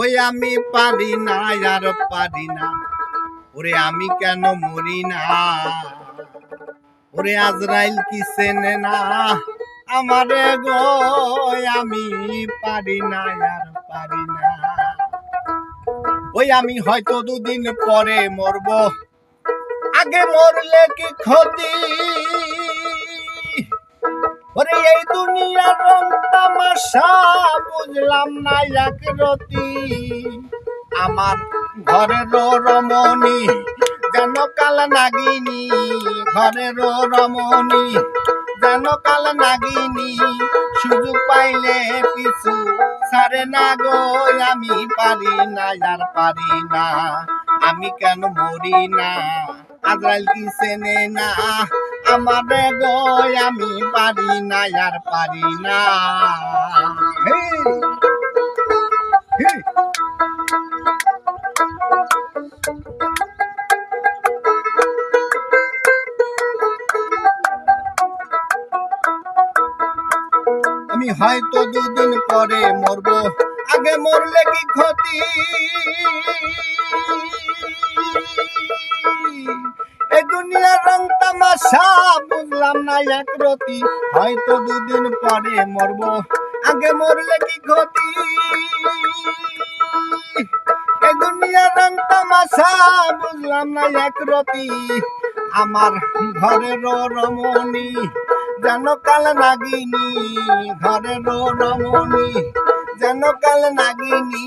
ওই আমি পারি না, আর পারি না। ওরে আমি কেন মরি না? ওরে আজরাইল কি চেনে না? আমারে গো, আমি পারি না, আর পারি না। ওই আমি হয়তো দুদিন পরে মরব। আগে মরলে কি ক্ষতি? তামাশা বুঝলাম না এক রতি। আমার ঘরের রমণী, যেন কাল নাগিনী, ঘরের রমণী, যেন কাল নাগিনী, সুযোগ পাইলে পিছু সারে না গো, আমি পারি না, আর পারি না, আমি কেন মরি না? আজরাইল কি চেনে না? আমারে গো, আমি পারি না, আর পারি না! আমি হয়তো দুদিন পরে মরব, আগে মরলে কি ক্ষতি তামাশা বুঝলাম না এক রতি, হয়তো দুদিন পরে মরব। আগে মরলে কি ক্ষতি? এই দুনিয়ার রং তামাশা বুঝলাম না এক রতি। আমার ঘরের রমণী, যেন কাল নাগিনী, ঘরের রমণী, যেন কাল নাগিনী,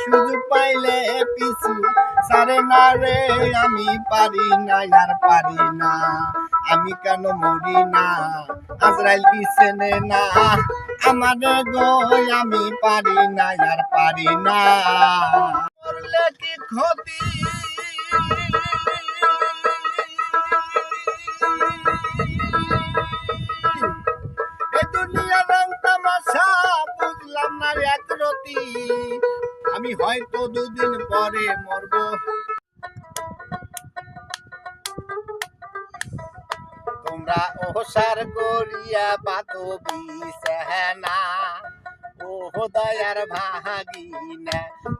সুযোগ পাইলে পিছু সারে না রে, আমি পারি না, আর পারি না। আমি কেন মরি না? আজরাইল কি চেনে না। আমার গো আমি পারি না, আর পারি না। করলে কি ক্ষতি? আমি হয়তো দুদিন পরে মরব। তোমরা ওসার করিয়া বাতো বিছানা ও দয়ার ভাগিনা,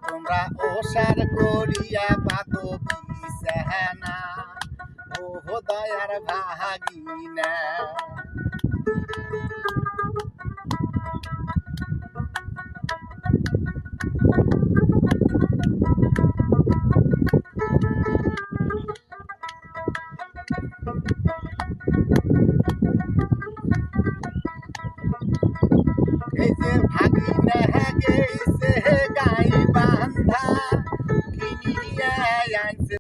তোমরা ওসার করিয়া বাতো বিছানা ও দয়ার ভাগিনা। এই भागी न है